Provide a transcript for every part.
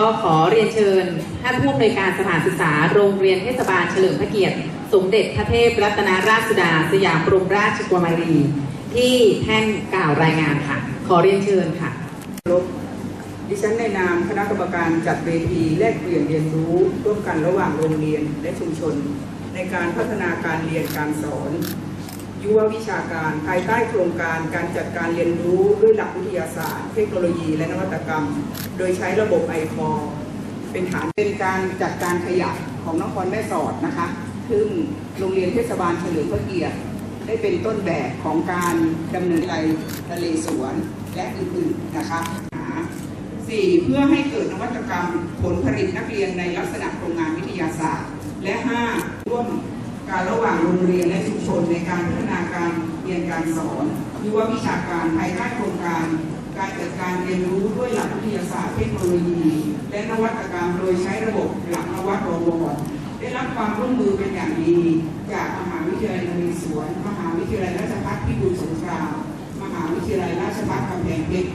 ก็ขอเรียนเชิญท่านผู้อำนวยการสถานศึกษาโรงเรียนเทศบาลเฉลิมพระเกียรติ สมเด็จพระเทพรัตนราชสุดา สยามบรมราชกุมารี ที่แท่นกล่าวรายงานค่ะ ขอเรียนเชิญค่ะดิฉันในนามคณะกรรมการจัดเวทีแลกเปลี่ยนเรียนรู้ร่วมกันระหว่างโรงเรียนและชุมชน ในการพัฒนาการเรียนการสอน ยุววิชาการภายใต้โครงการการจัดการเรียนรู้ด้วยหลักวิทยาศาสตร์ เทคโนโลยีและนวัตกรรม โดยใช้ระบบไอคอเป็นฐานเป็นการจัดการขยะของนครแม่สอดนะคะซึ่งโรงเรียนเทศบาลเฉลิมพระเกียรติได้เป็นต้นแบบของการดำเนินไรทะเลสวนและอื่นๆนะคะสี่เพื่อให้เกิดนวัตกรรมผลผลิตนักเรียนในลักษณะโครงงานวิทยาศาสตร์ และห้าร่วม การระหว่างโรงเรียนและชุมชนในการพัฒนาการเรียนการสอนยุววิชาการภายใต้โครงการ การจัดการเรียนรู้ด้วยหลักวิทยาศาสตร์เทคโนโลยี และนวัตกรรมโดยใช้ระบบหลักนวัตวรได้รับความร่วมมือเป็นอย่างดี จากมหาวิทยาลัยนเรศวรมหาวิทยาลัยราชภัฏพิบูลสงครามมหาวิทยาลัยราชภัฏกำแพงเพชร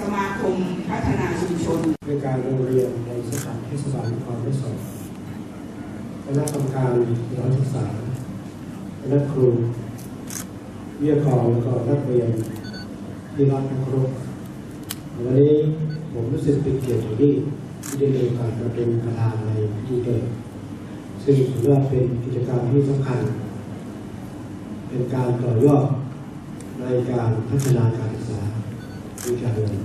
สมาคมพัฒนาชุมชนในการโรงเรียนในสถานเทศบาลนครแม่สอด ณะกรรมการสถานศึกษาคณะครูวิทยากรและก็นักเรียนที่รักนักเครพวันนี้ผมรู้สึกเป็นเกียรติอย่างยิ่งที่ได้มีโอกาสมาเป็นประธานในพิธีเปิดซึ่งถือว่าเป็นกิจกรรมที่สำคัญ เป็นการต่อยอดในการพัฒนาการศึกษาวิชาเรียน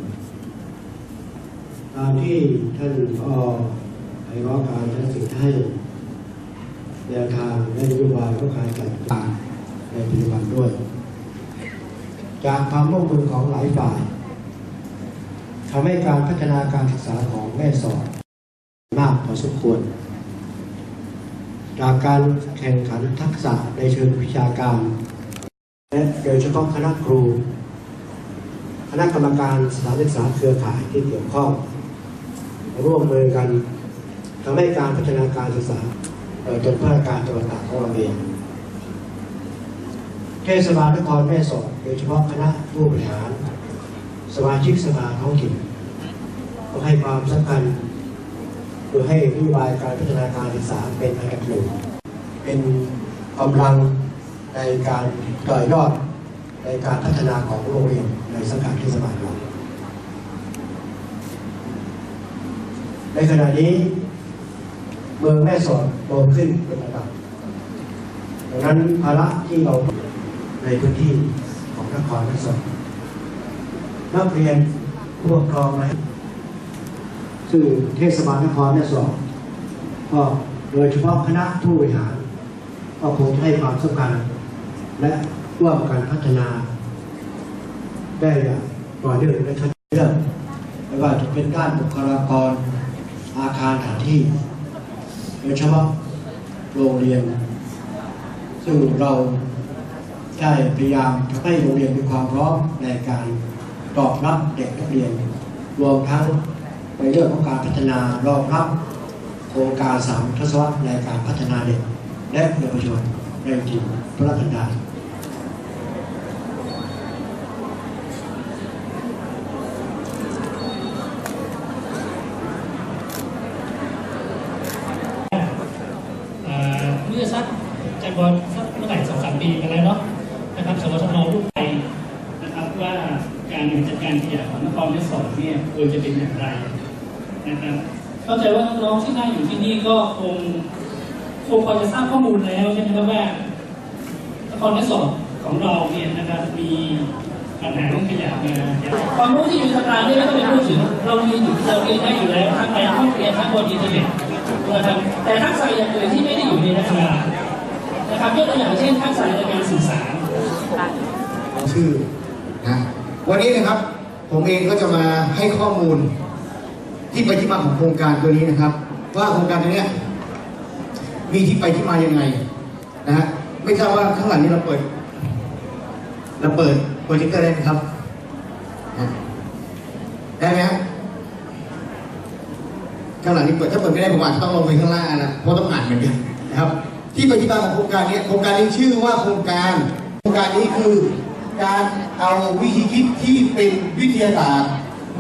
ตามที่ท่านผอไอ้ร้อการท่านสิ่งให้ แนวทางและนโยบายก็การจัดการในปัจจุบันด้วย จากความร่วมมือของหลายฝ่ายทำให้การพัฒนาการศึกษาของแม่สอดมากพอสมควร จากการแข่งขันทักษะในเชิงวิชาการ และโดยเฉพาะคณะครู คณะกรรมการสถานศึกษาเครือข่ายที่เกี่ยวข้อง ร่วมมือกันทำให้การพัฒนาการศึกษา จนพัฒนาการจังหวัดตากของเราเองเทศบาลนครแม่สอดโดยเฉพาะคณะผู้บริหาร สมาชิกสภาท้องถิ่นก็ให้ความสำคัญโดยให้นโยบายการพัฒนาการศึกษาเป็นอันดับหนึ่งเป็นกำลังในการต่อยอดในการพัฒนาของโรงเรียนในสังกัดเทศบาลเราในขณะนี้ มืองแม่สอดโตขึ้นเป็นระดับดังนั้นภาระที่เราในพื้นที่ของนครแม่สอดนักเรียนผู้ปกครองนะซึ่งเทศบาลนครแม่สอดก็โดยเฉพาะคณะผู้บริหารก็คงให้ความสำคัญ และร่วมกันพัฒนา ได้อย่างต่อเนื่องและชัดเจนไม่ว่าจะเป็นด้านบุคลากรอาคารสถานที่ โดยเฉพาะโรงเรียน ซึ่งเราได้พยายามทำให้โรงเรียนมีความพร้อมในการตอบรับเด็กนักเรียน รวมทั้งในเรื่องของการพัฒนารองรับโครงการสามทศวรรษในการพัฒนาเด็กและเยาวชนในถิ่นพระราชดาร เอ่อเมื่อสักจะก่อนสักเมื่อไหร่สองสามปีกันแล้วเนาะนะครับสวทนรูปไปนะครับว่าการจัดการขยะของนครยโสธร เนี่ยควรจะเป็นอย่างไรนะครับเข้าใจว่าน้องๆที่นั่งอยู่ที่นี่ก็คงคงพอจะทราบข้อมูลแล้วใช่ไหมครับว่านครยโสธรของเราเนี่ยนะครับมีปัญหาเรื่องขยะมาความรู้ที่อยู่ทางการนี่ไม่ต้องไปพูดถึงเราเรีอยู่เราเรียนได้อยู่แล้วทั้งในห้องเรียนทั้งบนอินเทอร์เน็ตนะครับแต่ทักษะอย่างอื่นที่ไม่ได้อยู่ในนักศึกษานะครับยกตัวอย่างเช่นทักษะในการสื่อสารชื่อนะวันนี้นะครับ ผมเองก็จะมาให้ข้อมูลที่ไปที่มาของโครงการตัวนี้นะครับ ว่าโครงการตัวนี้มีที่ไปที่มายังไงนะฮะไม่ทราบว่าข้างหลังนี้เราเปิดเราเปิดโปรเจคเตอร์ได้ไหมครับ ได้ไหมฮะข้างหลังนี้เปิดถ้าเปิดไม่ได้ผมอาจจะต้องลงไปข้างล่างนะเพราะต้องอ่านเหมือนกันนะครับ ที่ไปที่มาของโครงการนี้โครงการนี้ชื่อว่าโครงการ โครงการนี้คือ การเอาวิธีคิดที่เป็นวิทยาศาสตร์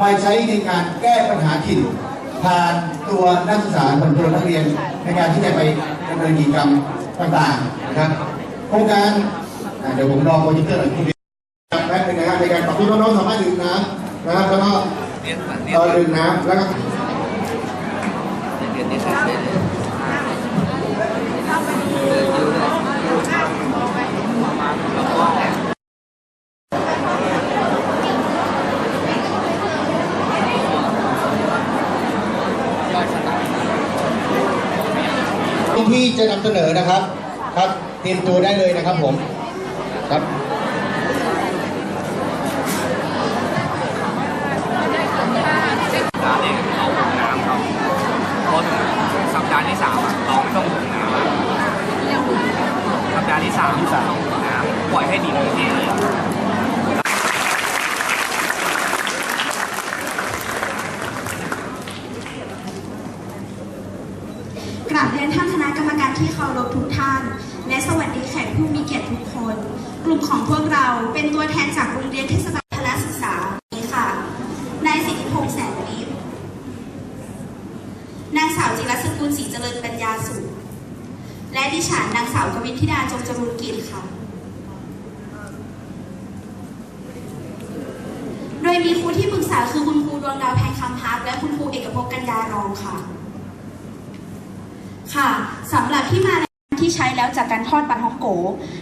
มาใช้ในการแก้ปัญหาถิ่นผ่านตัวนักศึกษาผ่านตัวนักเรียนในการที่จะไปดำเนินกิจกรรมต่างๆนะครับโครงการเดี๋ยวผมรอโปรเจคเตอร์หน่อยคุณแป๊บนึงนะครับในการปรับที่น้องๆสามารถดื่มน้ำนะครับแล้วก็เออดื่มน้ำแล้วก็ จะนำเสนอนะครับ ครับเตรียมตัวได้เลยนะครับผมครับ สัปดาห์แรกเราลงน้ำครับพอถึงสัปดาห์ที่สามอะเราไม่ต้องลงน้ำสัปดาห์ที่สามที่สามลงน้ำปล่อยให้ดินมันเองเลย กราบเรียนท่านคณะกรรมการที่เคารพทุกท่าน และสวัสดีแขกผู้มีเกียรติทุกคน กลุ่มของพวก เป็นตัวแทนจากโรงเรียนเทศบาลพละศึกษานี้ค่ะ นายสิทธิพงษ์แสนวิทย์นางสาวจิรสกุลศรีเจริญปัญญาสุข และดิฉันนางสาวกวินธิดาจงจรูนกิจค่ะ โดยมีครูที่ปรึกษาคือคุณครูดวงดาวแพงคำพักและคุณครูเอกภพกัญญารองค่ะ ค่ะสำหรับที่มาที่ใช้แล้วจากการทอดปลาท้องโก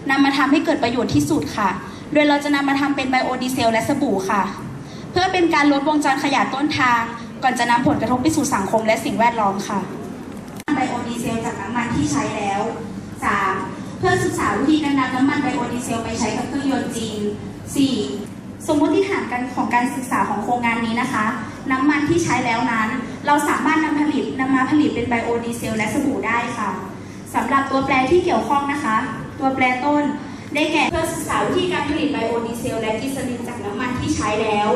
นำมาทำให้เกิดประโยชน์ที่สุดค่ะ โดยเราจะนำมาทำเป็นไบโอดีเซล และสบู่ค่ะ เพื่อเป็นการลดวงจรขยะต้นทาง ก่อนจะนำผลกระทบไปสู่สังคมและสิ่งแวดล้อมค่ะไบโอดีเซลจากน้ำมันที่ใช้แล้ว 3. เพื่อศึกษาวิธีการนำน้ำมันไบโอดีเซลไปใช้กับเครื่องยนต์จริง 4. สมมติฐานการของการศึกษาของโครงงานนี้นะคะ น้ำมันที่ใช้แล้วนั้น เราสามารถนำผลิตนำมาผลิตเป็นไบโอดีเซล และสบู่ได้ค่ะสำหรับตัวแปรที่เกี่ยวข้องนะคะ ตัวแปรต้น ได้แก่เพื่อศึกษาวิธีการผลิตไบโอดีเซล และกิสลินจากน้ำมันที่ใช้แล้ว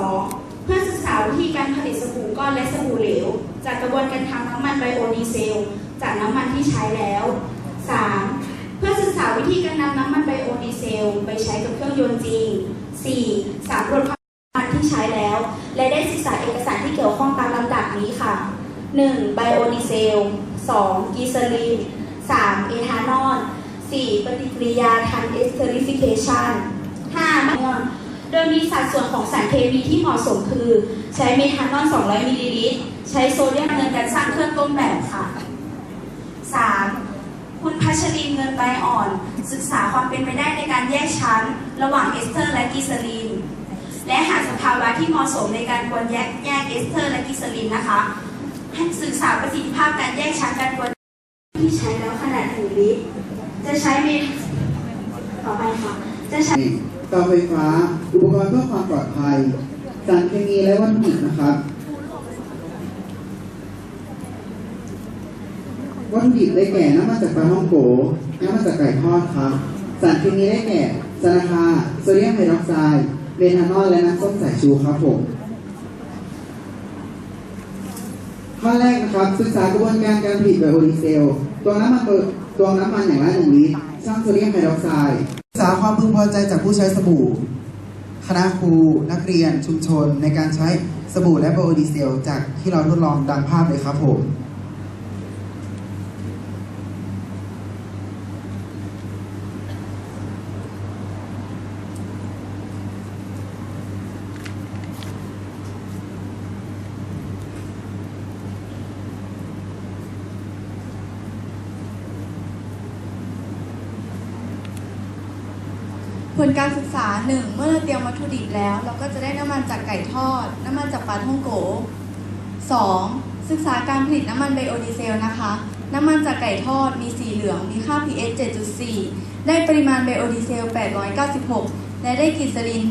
2. เพื่อศึกษาวิธีการผลิตสบู่ก้อนและสบู่เหลว จากกระบวนการทำน้ำมันไบโอดีเซล จากน้ำมันที่ใช้แล้ว 3. เพื่อศึกษาวิธีการนำน้ำมันไบโอดีเซล ไปใช้กับเครื่องยนต์จริง 4. สำรวจความมันที่ใช้แล้ว และได้ศึกษาเอกสารที่เกี่ยวข้องตามลำดับนี้ค่ะ 1. ไบโอดีเซล 2. กีซาลีน 3. เอทานอล 4. ปฏิกิริยาทางเอสเตอริฟิเคชัน 5. มอนโดยมีสัดส่วนของสารเคมีที่เหมาะสมคือ ใช้เมทานอล 200 มิลลิลิตร ใช้โซเดียมในการสร้างเครื่องต้นแบบค่ะ 3. คุณพัชรีเงินใบอ่อน ศึกษาความเป็นไปได้ในการแยกชั้น ระหว่างเอสเตอร์และกิซลีน และหาสภาวะที่เหมาะสมในการควรแยกแยกเอสเตอร์และกิซลีนนะคะให้ศึกษาประสิทธิภาพการแยกชั้นการควรที่ใช้แล้วขนาด1ลิตร จะใช้เมทต่อไปค่ะ จะใช้เตาไฟฟ้า อุปกรณ์เพื่อความปลอดภัย สารเคมีและวัตถุดิบนะครับ วัตถุดิบได้แก่น้ำมันจากปลาท่องโกน้ำมันจากไก่ทอดครับ สารเคมีได้แก่สารคาโซเดียมไฮดรอกไซด์เมทานอลและน้ำส้มสายชูครับผมข้อแรกนะครับศึกษากระบวนการการผลิตไบโอดีเซล ตัวน้ำมันตัว น้ำมันอย่างละหนึ่งลิตรช่างโซเดียมไฮดรอกไซด์ศึกษาความพึงพอใจจากผู้ใช้สบู่ คณะครู นักเรียนชุมชน ในการใช้สบู่และไบโอดีเซล จากที่เราทดลองดังภาพเลยครับผม ผลการศึกษา 1. เมื่อเตรียมวัตถุดิบแล้ว เราก็จะได้น้ำมันจากไก่ทอด น้ำมันจากปลาท่องโก 2. ศึกษาการผลิตน้ำมันไบโอดีเซลนะคะ น้ำมันจากไก่ทอดมีสีเหลืองมีค่า pH 7.4 ได้ปริมาณไบโอดีเซล 896 และได้กลิ่นสลิน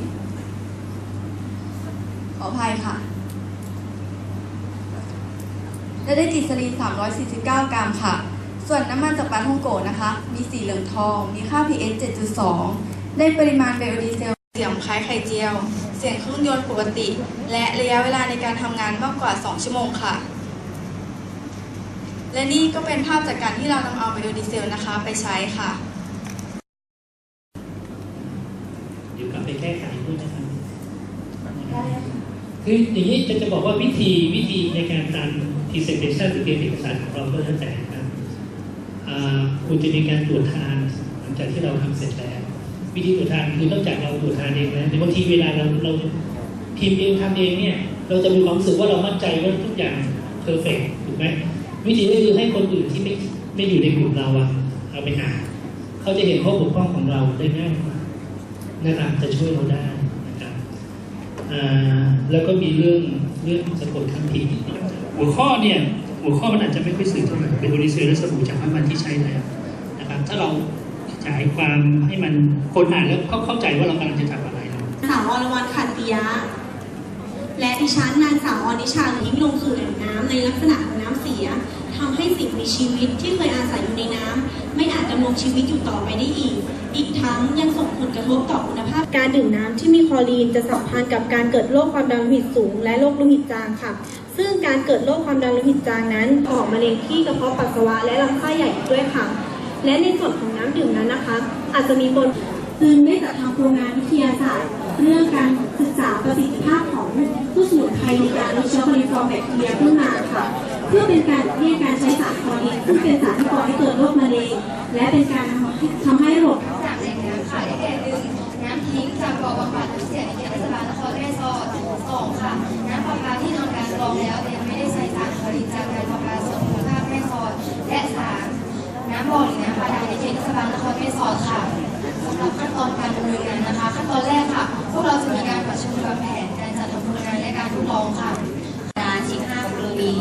300 ขออภัยค่ะ และได้กลิ่นสลีน349 กรัมค่ะ ส่วนน้ำมันจากปลาท่องโกะนะคะ มีสีเหลืองทอง มีค่า pH 7.2 ได้ปริมาณไบโอดีเซล เสียงคล้ายไข่เจียว เสียงเครื่องยนต์ปกติ และระยะเวลาในการทำงานมากกว่า 2 ชั่วโมงค่ะ และนี่ก็เป็นภาพจากการที่เรานำเอาไบโอดีเซลนะคะ ไปใช้ค่ะเดี๋ยวกลับไปแก้ไขด้วยนะครับได้ค่ะคือคืออย่างนี้จะจะบอกว่าวิธีวิธีในการทำ presentation หรือเตรียมเอกสารของเราก็แล้วแต่นะครับอ่า คุณจะมีการตรวจทานหลังจากที่เราทำเสร็จแล้ว วิธีตรวจทานคือนอกจากเราตรวจทานเองแล้วแต่บางทีเวลาเราเราพิมเองทำเองเนี่ย เราจะมีความรู้สึกว่าเรามั่นใจว่าทุกอย่างเพอร์เฟกถูกไหมวิธีก็คือให้คนอื่นที่ไม่ไม่อยู่ในกลุ่มเราอะเอาไปหาเขาจะเห็นข้อบกพร่องของเราได้ง่ายกว่านะครับจะช่วยเราได้นะครับอ่าแล้วก็มีเรื่องเรื่องสะกดคำผิดนิดหน่อยหัวข้อเนี่ย หัวข้อมันอาจจะไม่ค่อยสื่อเท่าไหร่เป็นบริเซลและสบู่จากน้ำมันที่ใช้แล้วนะครับถ้าเราขยายความให้มันคนอ่านแล้วเขาเข้าใจว่าเรากำลังจะทำอะไรนะสาวอรวรรณขันติยะ และดิฉันนางสาวอนิชาทิ้งลงสู่แหล่งน้ำในลักษณะของน้ำเสียทำให้สิ่งมีชีวิตที่เคยอาศัยอยู่ในน้ำไม่อาจดำรงชีวิตอยู่ต่อไปได้อีก อีกทั้งยังส่งผลกระทบต่อคุณภาพ การดื่มน้ำที่มีคลอรีนจะสัมพันธ์กับการเกิดโรคความดันโลหิตสูง และโรคโลหิตจางค่ะ ซึ่งการเกิดโรคความดันโลหิตจางนั้นออกมะเร็งที่กระเพาะปัสสาวะและลำไส้ใหญ่อีกด้วยค่ะ และในส่วนของน้ำดื่มนั้นนะคะ อาจจะมีปนจึงได้จัดทำโครงงานวิทยาศาสตร์ เรื่องการศึกษาประสิทธิภาพของผู้สมุนไพรในการลดเชื้อคอลิฟอร์มแบคทีเรียขึ้นมาค่ะ เพื่อเป็นการเรียกการใช้สารคลอรีนซึ่งเป็นสารที่ก่อให้เกิดโรคมะเร็งและเป็นการทำให้ระบบจากแหล่งน้ำค่ะได้แก่หนึ่งน้ำทิ้งจากบ่อบำบัดน้ำเสียในเขตเทศบาลนครแม่สอดสองค่ะ น้ำประปาที่ทำการกรองแล้วแต่ยังไม่ได้ใส่สารคลอรีจากการประปาส่วนภูมิภาคแม่สอด และสามน้ำบ่อหรือน้ำบาดาลในเขตเทศบาลนครแม่สอดค่ะสำหรับขั้นตอนการดำเนินงานนะคะ ขั้นตอนแรกค่ะ พวกเราจะมีการประชุมวางแผนการจัดทำโครงงานและการทดลองค่ะการ15โคโลนี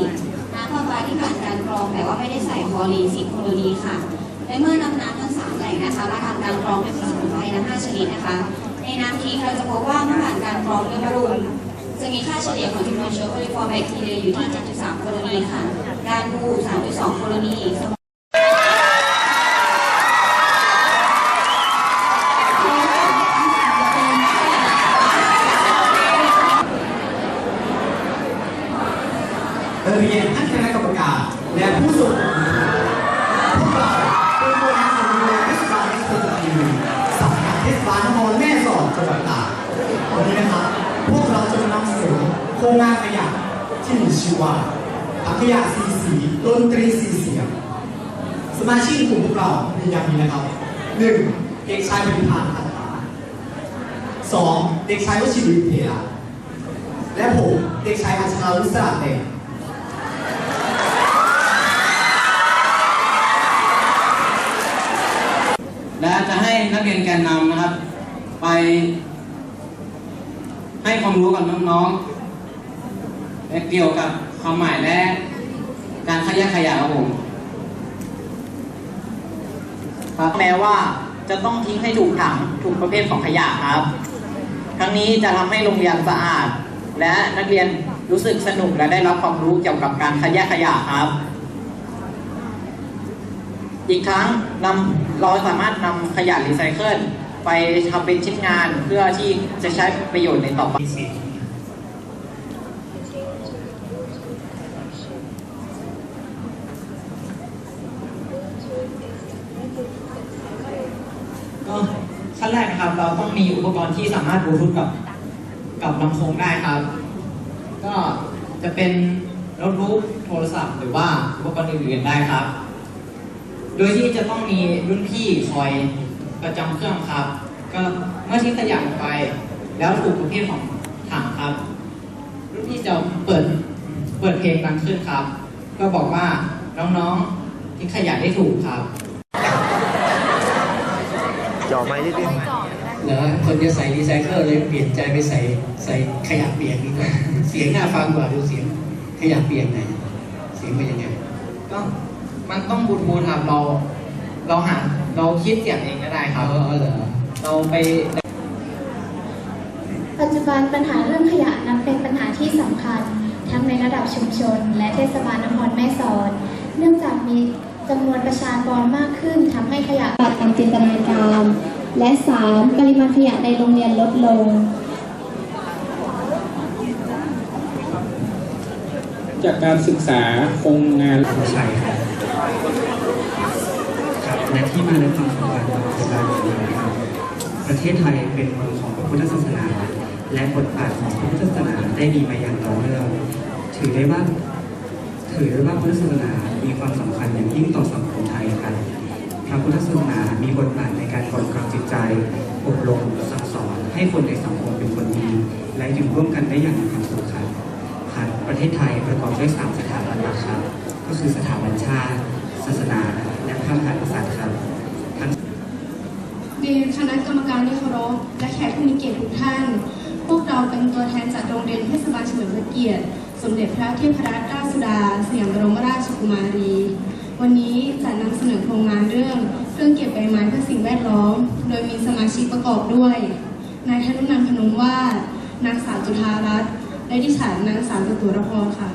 น้ำประปาที่ผ่านการกรองแต่ว่าไม่ได้ใส่คลอรีน10โคโลนีค่ะและเมื่อนำน้ำทั้งสามแหล่งนะคะมาทำการกรองด้วยสมุนไพรทั้ง5ชนิดนะคะ ในน้ำทิ้งเราจะพบว่าเมื่อผ่านการกรองด้วยมะรุน จะมีค่าเฉลี่ยของจำนวนเชื้อโคลิฟอร์แบคทีเรียอยู่ที่ 7.3 โคโลนีค่ะ การบู 3.2 โคโลนีสม เรียนท่านคณะกรรมการและผู้ทรงพวกเราเป็นตัวแทนของโรงเรียนเทศบาลนครปฐมสำนักเทศบาลนครแม่สอดจังหวัดตากวันนี้นะครับ พวกเราจะมานำเสนอโครงงานขยะที่มีชื่อว่า ถังขยะสีสีดนตรีสีเสียง สมาชิกกลุ่มพวกเรามีอย่างนี้นะครับหนึ่งเด็กชายบริพานคันธาสองเด็กชายวชิริทร์เทระและผมเด็กชายอัชาวิสระเดชและจะให้นักเรียนแกนนำนะครับ ไป ให้ความรู้กับน้องๆเกี่ยวกับ ความหมายและ การคัดแยกขยะครับผมครับแม้ว่าจะต้องทิ้งให้ถูกถังถูกประเภทของขยะครับ ทั้งนี้จะทำให้โรงเรียนสะอาด และนักเรียนรู้สึกสนุกและได้รับความรู้เกี่ยวกับการคัดแยกขยะครับ อีกทั้งนำเราสามารถนำขยะรีไซเคิลไปทำเป็นชิ้นงานเพื่อที่จะใช้ประโยชน์ในต่อไป มีเสียง ก็ขั้นแรกนะครับ เราต้อง มีอุปกรณ์ที่สามารถบลูทูธกับกับลำโพงได้ครับ ก็จะเป็นโน้ตบุ๊กโทรศัพท์ หรือว่าอุปกรณ์อื่นๆได้ครับ โดยที่จะต้องมีรุ่นพี่คอยประจำเครื่องครับ ก็เมื่อทิ้งขยะลงไป แล้วถูกประเภทของถังครับ รุ่นพี่จะเปิดเปิดเพลงดังขึ้นครับ ก็บอกว่าน้องๆทิ้งขยะได้ถูกครับ เหรอคนจะใส่รีไซเคิลเลยเปลี่ยนใจไปใส่ใส่ขยะเปียกดีกว่าเสียงน่าฟังกว่าดูเสียงขยะเปียกไหนอยเสียงเป็นยังไงก็มันต้องบูทบูทครับเรา เราหาเราคิดเสียงเองก็ได้ครับอ๋อเหรอเราไปปัจจุบันปัญหาเรื่องขยะนับเป็นปัญหาที่สำคัญ ทั้งในระดับชุมชน และเทศบาลนครแม่สอด เนื่องจากมีจำนวนประชากรมากขึ้นทำให้ขยะตัดตามจินตนาการ และ 3. ปริมาณขยะในโรงเรียนลดลง จากการศึกษาโครงงานใช่ครับครับและที่มาในความสำคัญของการเมืองนะครับประเทศไทยเป็นเมืองของพระพุทธศาสนา และบทบาทของพระพุทธศาสนาได้มีมาอย่างต่อเนื่องถือได้ว่าถือได้ว่าพุทธศาสนามีความสำคัญอย่างยิ่งต่อสังคมไทยครับ พระพุทธศาสนามีบทบาทในการกดกรองจิตใจอบรมสั่งสอน ให้คนในสังคมเป็นคนดี และอยู่ร่วมกันได้อย่างมีความสุขครับครับประเทศไทยประกอบด้วยสามสถาบันหลักครับ ก็คือสถาบันชาติ ศาสนา และพระมหากษัตริย์ครับทั้งเรียนคณะกรรมการที่เคารพและแขกผู้มีเกียรติทุกท่าน พวกเราเป็นตัวแทนจากโรงเรียนเทศบาลเฉลิมพระเกียรติ สมเด็จพระเทพรัตนราชสุดาสยามบรมราชกุมารี วันนี้จะนำเสนอโครงงานเรื่องเครื่องเก็บใบไม้เพื่อสิ่งแวดล้อม โดยมีสมาชิกประกอบด้วย นายธนุนันพนมวาดนางสาวจุธารัตน์และดิฉันนางสาวจตุรพรค่ะ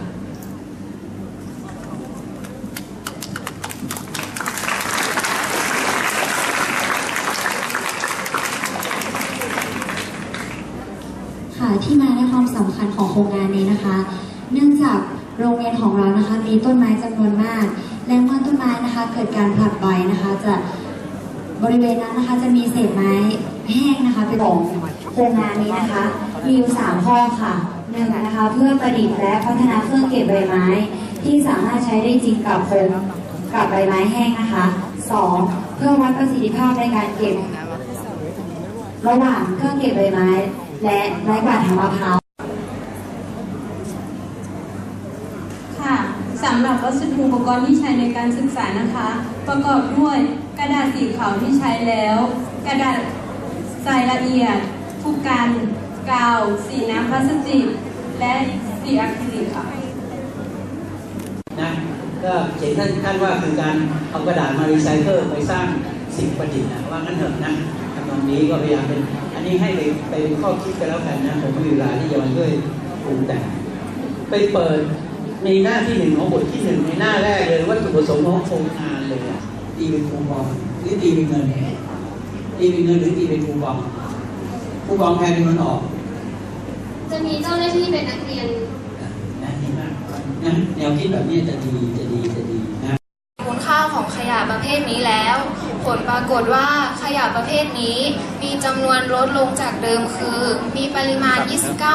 ค่ะที่มาและความสำคัญของโครงงานนี้นะคะ เนื่องจากโรงเรียนของเรานะคะมีต้นไม้จำนวนมาก และเมื่อต้นไม้นะคะ เกิดการผลัดใบนะคะ จะบริเวณนั้นนะคะจะมีเศษไม้แห้งนะคะเป็นของโครงงานนี้นะคะ มีอยู่สามข้อค่ะหนึ่งนะคะเพื่อประดิษฐ์และพัฒนาเครื่องเก็บใบไม้ ที่สามารถใช้ได้จริงกับโครงกับใบไม้แห้งนะคะสองเพื่อวัดประสิทธิภาพในการเก็บ ระหว่างเครื่องเก็บใบไม้ และไม้กวาดทางมะพร้าว ค่ะสำหรับ วัสดุอุปกรณ์ที่ใช้ในการศึกษานะคะ ประกอบด้วยกระดาษสีขาวที่ใช้แล้ว กระดาษทรายละเอียดผู้กันกาว สีน้ำพลาสติก และสีอะคริลิกค่ะนะก็เขียนท่านท่านว่าคือการเอากระดาษมารีไซเคิลไปสร้างสิ่งประดิษฐ์นะว่างั้นเถอะนะทำตรงนี้ก็พยายามเป็น อันนี้ให้ไปไปเป็นข้อคิดกันแล้วกันนะผมไม่มีเวลาที่จะมาช่วยปรุงแต่งไปเปิด ในหน้าที่หนึ่งของบทที่หนึ่งในหน้าแรกเลยวัตถุประสงค์ของโครงการเลยอะตีเป็นคูปองหรือตีเป็นเงินตีเป็นเงินหรือตีเป็นคูปองคูปองแทนเป็นเงินออก จะมีเจ้าหน้าที่เป็นนักเรียนนะดีมากนะแนวคิดแบบนี้จะดีจะดีจะดีนะคุณค่าของขยะประเภทนี้แล้ว ผลปรากฏว่าขยะประเภทนี้มีจำนวนลดลงจากเดิมคือ มีปริมาณ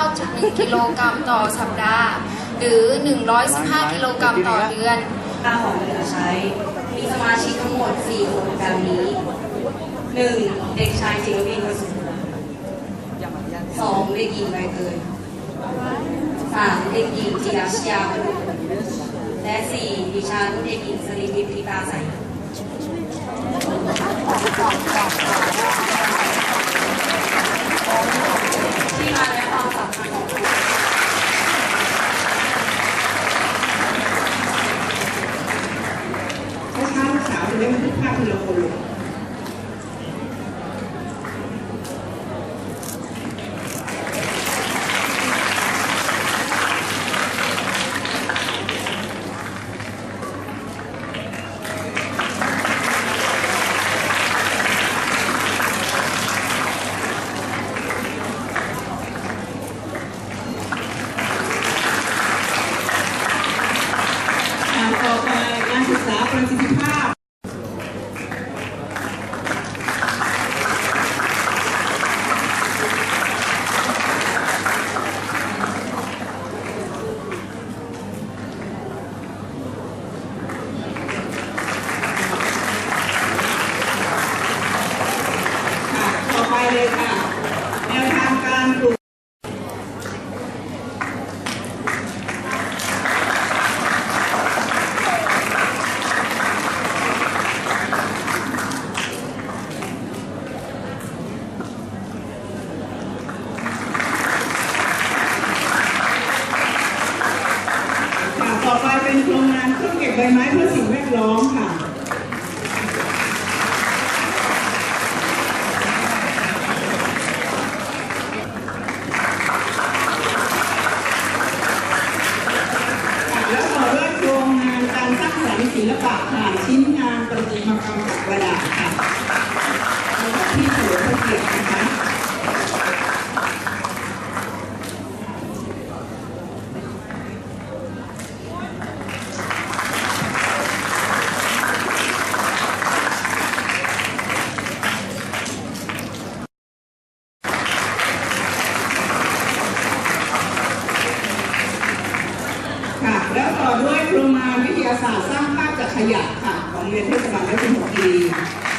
29.1 กิโลกรัมต่อสัปดาห์ หรือ 115 กิโลกรัมต่อเดือนค่าของเหลือใช้ มีสมาชิกทั้งหมด 4 คนดังนี้ 1. เด็กชายจิรวินสุขสองเด็กหญิงใบเตยสามเด็กหญิงจิราชยาและสี่ดิฉันเด็กหญิงสริวิพิตาใสที่มาและความสำคัญของคุณ ช้า ๆลูกสาวจะได้บันทึกภาพทีละคนเลยอ่าต่อไปการศึกษาประสิทธิภาพ ค่ะต่อไปเลยค่ะ แนวทางการปลูก ค่ะต่อไปเป็น โครงงานเครื่องเก็บใบไม้เพื่อสิ่งแวดล้อมค่ะ แล้วต่อด้วยโครงงานการสร้างสรรค์ศิลปะผ่านชิ้นงานประติมากรรมจากกระดาษค่ะที่เฉลิมพระเกียรตินะคะ ต่อด้วยโครงงานวิทยาศาสตร์สร้างภาพจากขยะค่ะ สมัครียนเทศบาลราชบุรีค่ะ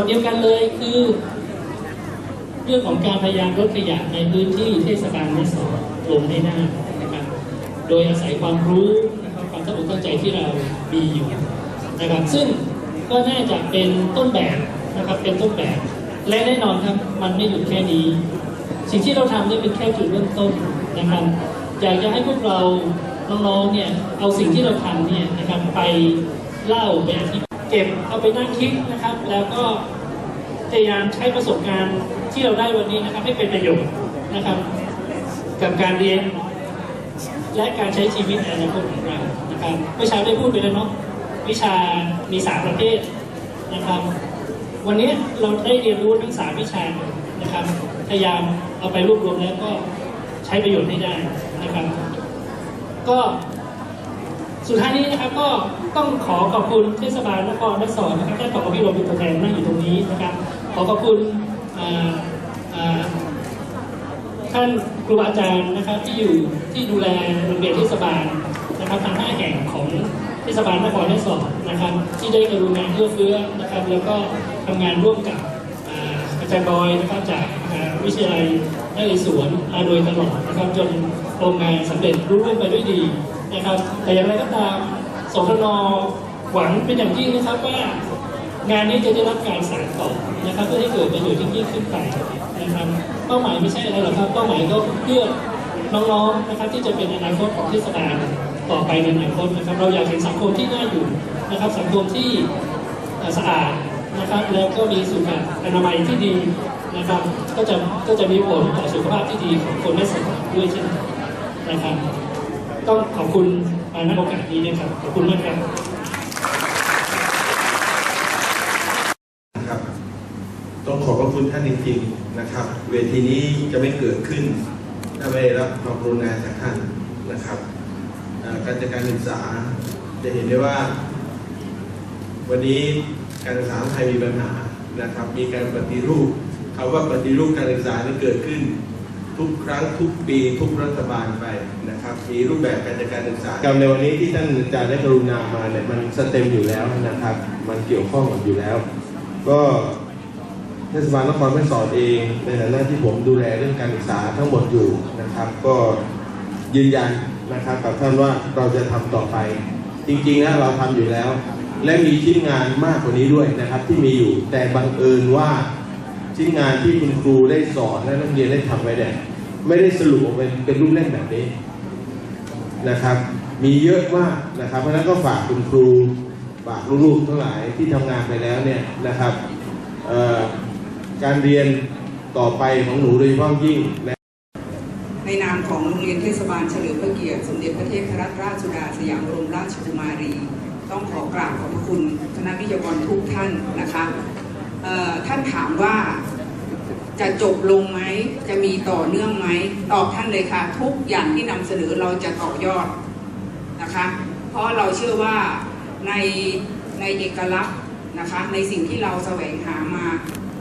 ทย์เดียวกันเลยคือ เรื่องของการพยายามลดขยะในพื้นที่เทศบาลแม่สอดลงให้ได้นะครับ โดยอาศัยความรู้นะครับความตั้งอกตั้งใจที่เรามีอยู่นะครับ ซึ่งก็น่าจะเป็นต้นแบบนะครับเป็นต้นแบบ และแน่นอนครับมันไม่หยุดแค่นี้ สิ่งที่เราทำนี่เป็นแค่จุดเริ่มต้นนะครับอยากจะให้พวกเราน้องๆเนี่ยเอาสิ่งที่เราทำเนี่ยนะครับไปเล่าไปอธิบาย เก็บเอาไปนั่งคิดนะครับ แล้วก็พยายามใช้ประสบการณ์ที่เราได้วันนี้นะครับให้เป็นประโยชน์นะครับ กับการเรียน และการใช้ชีวิตในอนาคตของเรานะครับเมื่อเช้าได้พูดไปแล้วเนาะวิชามีสามประเภทนะครับ วันนี้เราได้เรียนรู้ทั้งสามวิชานะครับ พยายามเอาไปรวบรวมแล้วก็ใช้ประโยชน์ให้ได้นะครับ ก็สุดท้ายนี้นะครับก็ ต้องขอขอบคุณเทศบาลนครนครนะครับท่านผอพี่รมเป็นตัวแทนนั่งอยู่ตรงนี้นะครับ ขอขอบคุณท่านครูอาจารย์นะครับที่อยู่ที่ดูแลโรงเรียนเทศบาลนะครับทั้งห้าแห่งของเทศบาลนครแม่สอดนะครับ ที่ได้กรุณาเอื้อเฟื้อนะครับ แล้วก็ทำงานร่วมกับอาจารย์บอยนะครับจากวิทยาลัยนเรศวรมาโดยตลอดนะครับจนโครงงานสำเร็จรุ่ร่วงไปด้วยดีนะครับ แต่อย่างไรก็ตาม สทนหวังเป็นอย่างยิ่งนะครับว่างานนี้จะได้รับการสานต่อนะครับเพื่อให้เกิดประโยชน์ยิ่งขึ้นไปนะครับเป้าหมายไม่ใช่อะไรหรอกครับเป้าหมายก็เพื่อน้องๆนะครับที่จะเป็นอนาคตของเทศบาลต่อไปในอนาคตนะครับ เราอยากเห็นสังคมที่น่าอยู่นะครับ สังคมที่สะอาดนะครับ แล้วก็มีสุขอนามัยที่ดีนะครับ ก็จะก็จะมีผลต่อสุขภาพที่ดีของคนแม่สอดด้วยเช่นกันนะครับ ต้องขอบคุณ มาณโอกาสนี้นะครับ ขอบคุณมากครับนะครับ ต้องขอบพระคุณท่านจริงๆนะครับ เวทีนี้จะไม่เกิดขึ้น ถ้าไม่ได้รับความกรุณาจากท่านนะครับการจัดการศึกษาจะเห็นได้ว่า วันนี้การศึกษาไทยมีปัญหานะครับ มีการปฏิรูปคำว่าปฏิรูปการศึกษาที่เกิดขึ้น ทุกครั้งทุกปี ทุกรัฐบาลไปนะครับ มีรูปแบบการจัดการศึกษาการในวันนี้ที่ท่านอาจารย์ได้กรุณามาเนี่ยมันสเต็มอยู่แล้วนะครับ มันเกี่ยวข้องกันอยู่แล้ว ก็เทศบาลนครแม่สอดเองในฐานะที่ผมดูแลเรื่องการศึกษาทั้งหมดอยู่นะครับ ก็ยืนยันนะครับกับท่านว่าเราจะทำต่อไป จริงๆแล้วเราทำอยู่แล้ว และมีชิ้นงานมากกว่านี้ด้วยนะครับที่มีอยู่แต่บังเอิญว่า ชิ้นงานที่คุณครูได้สอนและนักเรียนได้ทำไว้เนี่ยไม่ได้สรุปออกเป็นเป็นรูปเล่มแบบนี้นะครับ มีเยอะมากนะครับ เพราะฉะนั้นก็ฝากคุณครูฝากลูกๆทั้งหลายที่ทำงานไปแล้วเนี่ยนะครับการเรียนต่อไปของหนูโดยเฉพาะยิ่งในนามของโรงเรียนเทศบาลเฉลิมพระเกียรติสมเด็จพระเทพรัตนราชสุดาสยามบรมราชกุมารี ต้องขอกราบขอบพระคุณคณะวิทยากรทุกท่านนะคะ ท่านถามว่าจะจบลงไหม จะมีต่อเนื่องไหม ตอบท่านเลยค่ะ ทุกอย่างที่นำเสนอเราจะต่อยอดนะคะ เพราะเราเชื่อว่าในในเอกลักษณ์นะคะ ในสิ่งที่เราแสวงหามา